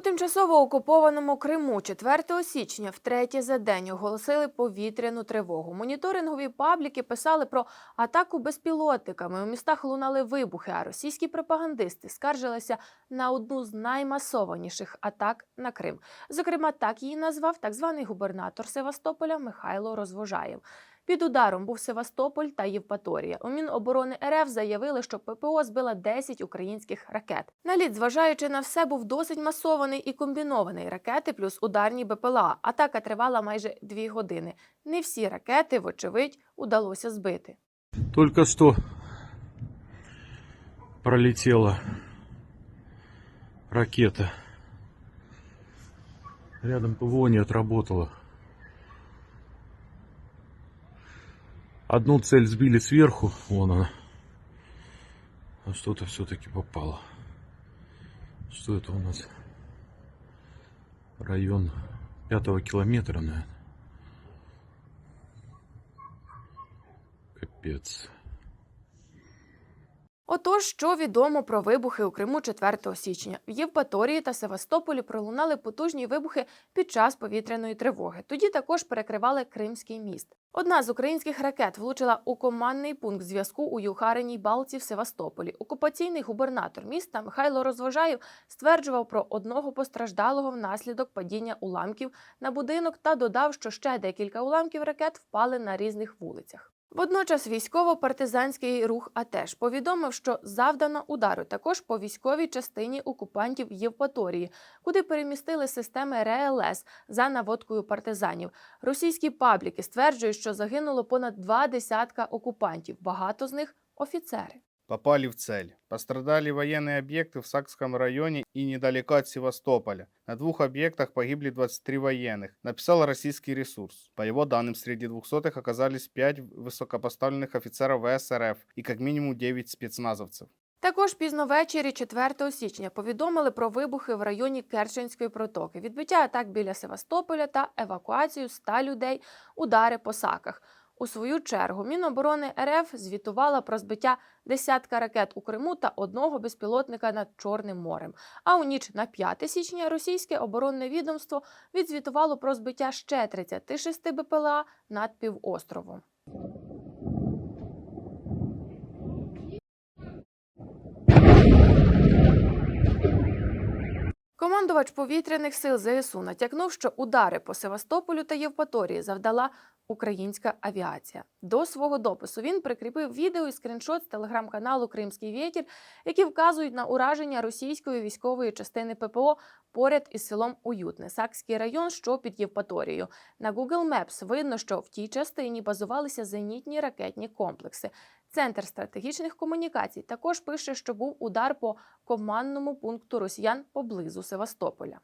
Тимчасово окупованому Криму 4 січня втретє за день оголосили повітряну тривогу. Моніторингові пабліки писали про атаку безпілотниками. У містах лунали вибухи, а російські пропагандисти скаржилися на одну з наймасованіших атак на Крим. Зокрема, так її назвав так званий губернатор Севастополя Михайло Розвожаєв. Під ударом був Севастополь та Євпаторія. У Міноборони РФ заявили, що ППО збила 10 українських ракет. Наліт, зважаючи на все, був досить масований і комбінований ракети плюс ударні БПЛА. Атака тривала майже дві години. Не всі ракети, вочевидь, удалося збити. Только что пролетела ракета. Рядом ПВО не отработала. Одну цель сбили сверху, вон она. А что-то все-таки попало. Что это у нас? Район пятого километра, наверное. Капец. Отож, що відомо про вибухи у Криму 4 січня? В Євпаторії та Севастополі пролунали потужні вибухи під час повітряної тривоги. Тоді також перекривали Кримський міст. Одна з українських ракет влучила у командний пункт зв'язку у Юхариній Балці в Севастополі. Окупаційний губернатор міста Михайло Розвожаєв стверджував про одного постраждалого внаслідок падіння уламків на будинок та додав, що ще декілька уламків ракет впали на різних вулицях. Водночас військово-партизанський рух АТЕШ повідомив, що завдано удару також по військовій частині окупантів Євпаторії, куди перемістили системи РЛС за наводкою партизанів. Російські пабліки стверджують, що загинуло понад два десятка окупантів. Багато з них офіцери Попали в цель. Пострадали военные объекты в Сакском районе и недалеко от Севастополя. На двух объектах погибли 23 военных, написал российский ресурс. По его данным, среди двухсотых оказались 5 высокопоставленных офицеров ВСРФ и как минимум 9 спецназовцев. Також пізно ввечері 4 січня повідомили про вибухи в районі Керченської протоки, відбиття атак біля Севастополя та евакуацію ста людей, удари по саках. У свою чергу Міноборони РФ звітувала про збиття десятка ракет у Криму та одного безпілотника над Чорним морем. А у ніч на 5 січня російське оборонне відомство відзвітувало про збиття ще 36 БПЛА над півостровом. Командувач повітряних сил ЗСУ натякнув, що удари по Севастополю та Євпаторії завдала українська авіація. До свого допису він прикріпив відео і скріншот з телеграм-каналу Кримський вітір, які вказують на ураження російської військової частини ППО поряд із селом Уютне, Сакський район, що під Євпаторією. На Google Maps видно, що в тій частині базувалися зенітні ракетні комплекси. Центр стратегічних комунікацій також пише, що був удар по командному пункту росіян поблизу Севастополя.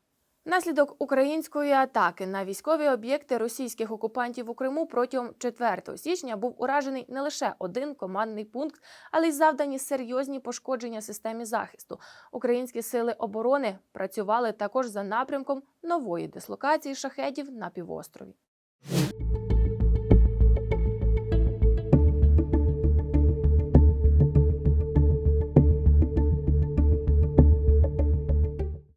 Внаслідок української атаки на військові об'єкти російських окупантів у Криму протягом 4 січня був уражений не лише один командний пункт, але й завдані серйозні пошкодження системі захисту. Українські сили оборони працювали також за напрямком нової дислокації шахедів на півострові.